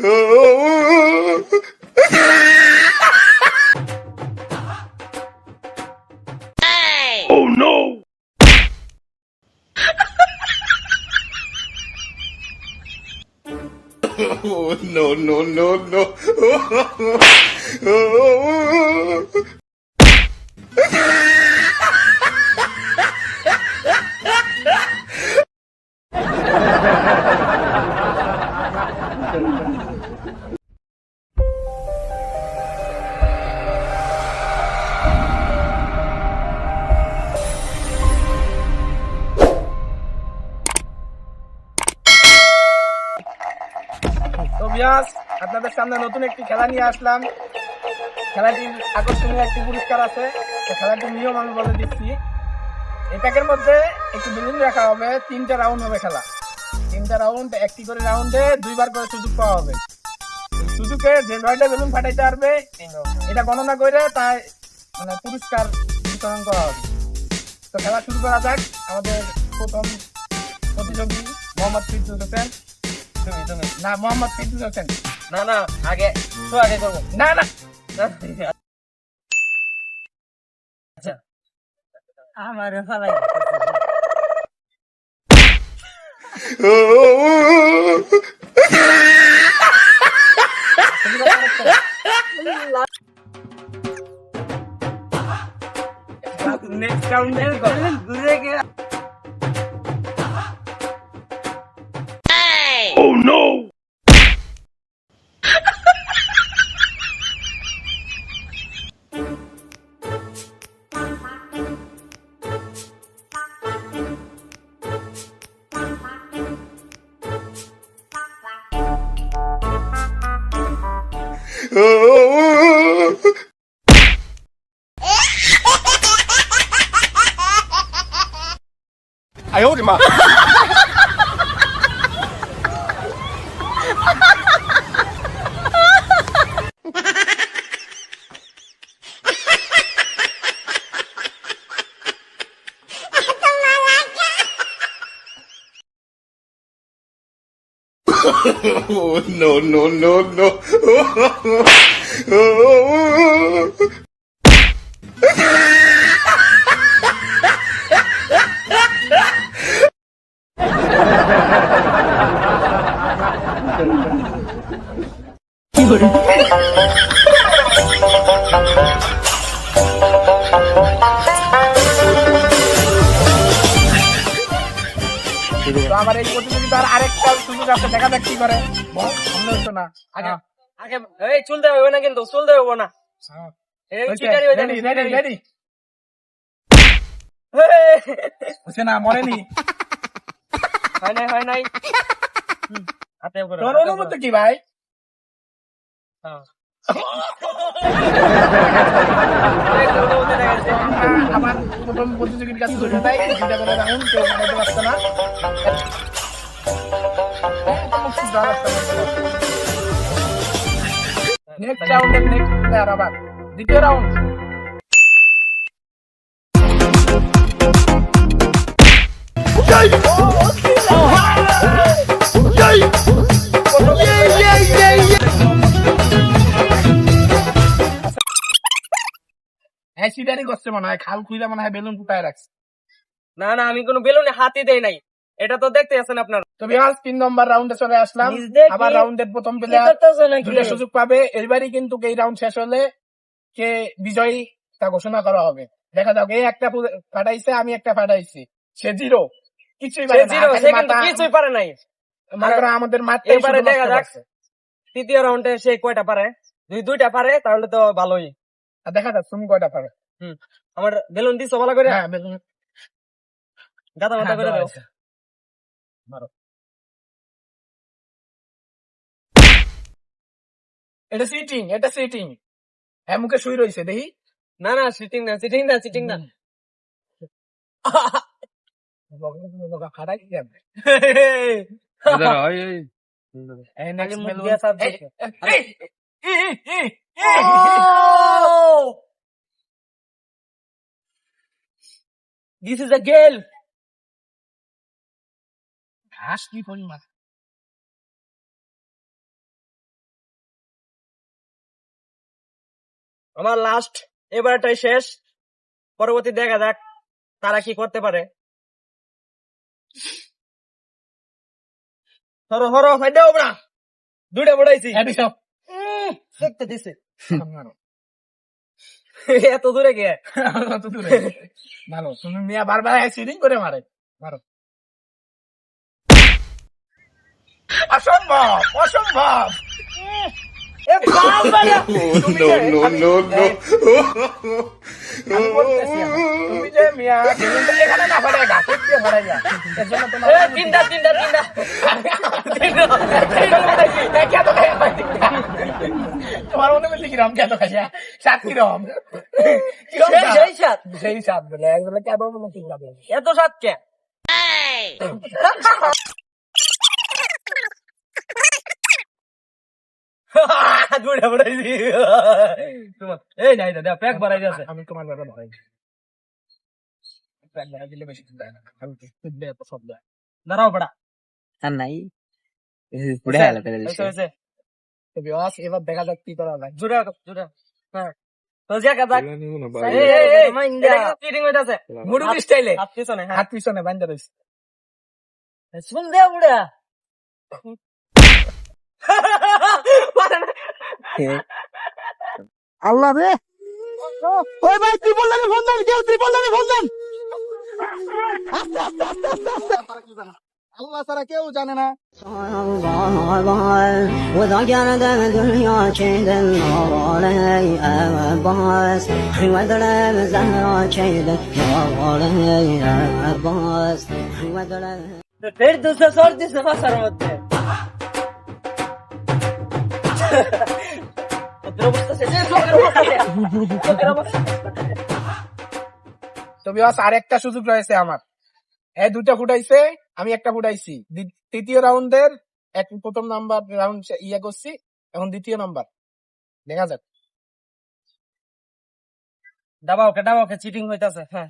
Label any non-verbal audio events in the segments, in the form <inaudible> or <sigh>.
Oh no! <laughs> oh no no no no! <laughs> বিয়াস আপনাদের সামনে নতুন একটি খেলা নিয়ে আসলাম। খেলাটির আকর্ষণীয় একটি পুরস্কার আছে। খেলাটির নিয়ম আমি বলে দিচ্ছি। এই প্যাকের মধ্যে একটি বেলুন রাখা হবে। তিনটা রাউন্ড হবে খেলা। তিনটা রাউন্ড, একটি করে রাউন্ডে দুইবার করে সুযোগ পাওয়া হবে। সুযোগে যে নয়টা বেলুন ফাটাইতে পারবে, এটা গণনা করে তাই মানে পুরস্কার বিতরণ করা হবে। তো খেলা শুরু করা যাক। আমাদের প্রথম প্রতিযোগী মোহাম্মদ ফিরদুস হোসেন। তুমি তুমি। না মোহাম্মদ ফিরদুস হোসেন। না না আগে তো আগে করব। না না। আচ্ছা। আমার ফালাই নেক্সট রাউন্ডে ঘুরে গিয়ে 哎呦我的妈！ Oh no no no no! Oh, <laughs> তো আমার এই প্রতিযোগিতার আরেকটা সুযোগ আছে দেখা যাক কি করে। সামনে হচ্ছে না। আগে আগে এই চুলতে হবে না কিন্তু চুলতে হবে না। এই চিটারি হয়ে রেডি রেডি রেডি। হচ্ছে না মরেনি। হয় নাই হয় নাই। তোর অনুমতি কি ভাই? হ্যাঁ। <laughs> প্রথম প্রতিযোগীর কাছে ধরে তাই দুইটা করে রাখুন কেউ বানাতে পারছে না। নেক্সট রাউন্ডের নেক্সট প্লেয়ার আবার, দ্বিতীয় রাউন্ড হ্যাঁ সিটারি করছে মনে হয় খাল খুইলে মনে হয় বেলুন ফুটায় রাখছে না না আমি কোনো বেলুনে হাতই দেই নাই। এটা তো দেখতে আছেন আপনার। তো বিহার তিন নম্বর রাউন্ডে চলে আসলাম। আবার রাউন্ডের প্রথম প্লেয়ার দুটো সুযোগ পাবে। এবারই কিন্তু এই রাউন্ড শেষ হলে কে বিজয়ী তা ঘোষণা করা হবে। দেখা যাক এই একটা ফাটাইছে আমি একটা ফাটাইছি। সে জিরো। কিছুই পারে না। জিরো, সে কিন্তু কিছুই পারে নাই। মনে আমাদের মাঠে এবারে দেখা যাক। তৃতীয় রাউন্ডে সে কয়টা পারে? দুই দুইটা পারে তাহলে তো ভালোই। দেখা যাক তুমি কয়টা পারে। আমার বেলুন দিছো ভালো করে হ্যাঁ বেলুন গাদা মাথা হ্যাঁ, করে দাও মারো। এটা সিটিং এটা সিটিং হ্যাঁ মুখে শুই রয়েছে দেখি না না সিটিং না সিটিং না সিটিং না ফাটাই দিস ইজ আ গেল ঘাস কি পরিমাণ আমার লাস্ট এবারটাই শেষ। পরবর্তী দেখা যাক তারা কি করতে পারে। হরো হরো ফাইদা ওবরা দুইটা বড়াইছি দেখতে দিছে। <laughs> <laughs> এত দূরে গিয়ে <laughs> অত দূরে। ভালো তুমি মিয়া বারবার সিডিং করে মারে। মারো। অসম্ভব অসম্ভব। গা <laughs> গা তিনটা। তিনটা তিনটা তিনটা তিনটা বড়াইছি। এ, কে তো খাই পাইছি? তোমার অনুমতি কিরম কে তো খাইছে সাত কিরম কিরম সেই- স্বাদ? সেই সাত সেই সাত বলে একবেলা কে বলে ঠিক যাবে এত সাত কে দুইটা বড়াইছি তোমার এই নাই দাদা প্যাক বাড়াই যাচ্ছে আমি তোমার ব্যাপারে ভয় প্যাক দেখা দিলে বেশি দেয় না আমি তুললে এত সব দেয় দাঁড়াও বড়া আর নাই পুড়ে গেল তো এবার দেখা যাক কি করা যায় জুড়ে রাখো, জুড়ে হ্যাঁ তো যা কাজা। ভাই। এই এই এই এটা কিন্তু চিটিং হইতাছে মুরুবি স্টাইলে হাত পিছনে হ্যাঁ হাত পিছনে বান্ধা রয়েছে শুন দে বুড়া আল্লাহ রে। ওই ভাই ত্রিপল ফোন দেন কেউ ত্রিপল দামে ফোন দেন। আল্লাহ ছাড়া কেউ জানে না। ফের দুসরা সর আরেকটা সুযোগ রয়েছে আমার। এই দুটা ফুটাইছে, আমি একটা ফুটাইছি। তৃতীয় রাউন্ডের এক, প্রথম নাম্বার রাউন্ড ইয়ে করছি, এখন দ্বিতীয় নাম্বার। দেখা যাক। দাবাওকে দাবাওকে চিটিং হইতাছে হ্যাঁ।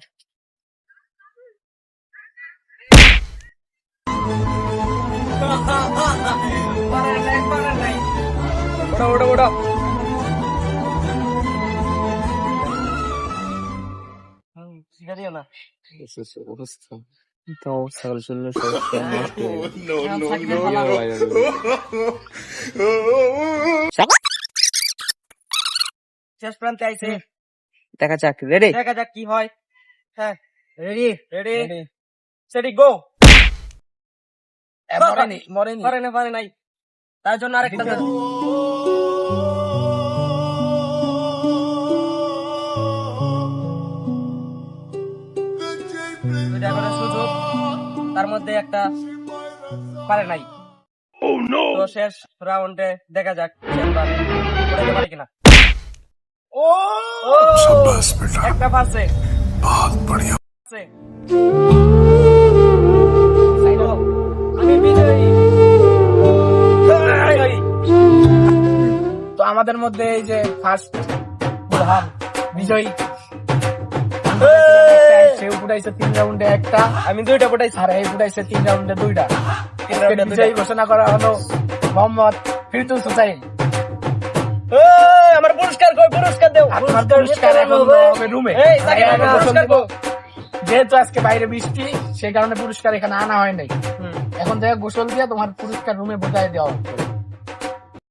ওটা ওটা ওটা হুম সিগারিও না। তো ছাগল শুনলে নষ্ট হয়ে. শেষ প্রান্তে আইছে। দেখা যাক রেডি দেখা যাক কি হয়। হ্যাঁ রেডি রেডি Ready? সেটি গো মরেনি মরেনি পারে না পারে নাই। তার জন্য আরেকটা তার মধ্যে একটা পারে নাই। তো শেষ রাউন্ডে দেখা যাক শেষবার পারে কিনা। ও! ও! একটা। আমি বিজয়ী। তো আমাদের মধ্যে এই যে ফার্স্ট বিজয়ী। সে ফুটাইছে তিন রাউন্ডে একটা। আমি দুইটা আর এই ফুটাইছে তিন রাউন্ডে দুইটা। তিন রাউন্ডে বিজয়ী ঘোষণা করা হলো মোহাম্মদ ফিরতুল আমার পুরস্কার কই পুরস্কার দেও। আপনার পুরস্কার এখন হবে রুমে। যেহেতু আজকে বাইরে বৃষ্টি সেই কারণে পুরস্কার এখানে আনা হয় নাই। হুম। এখন থেকে গোসল দিয়ে তোমার পুরস্কার রুমে বোঝাই দেওয়া হবে।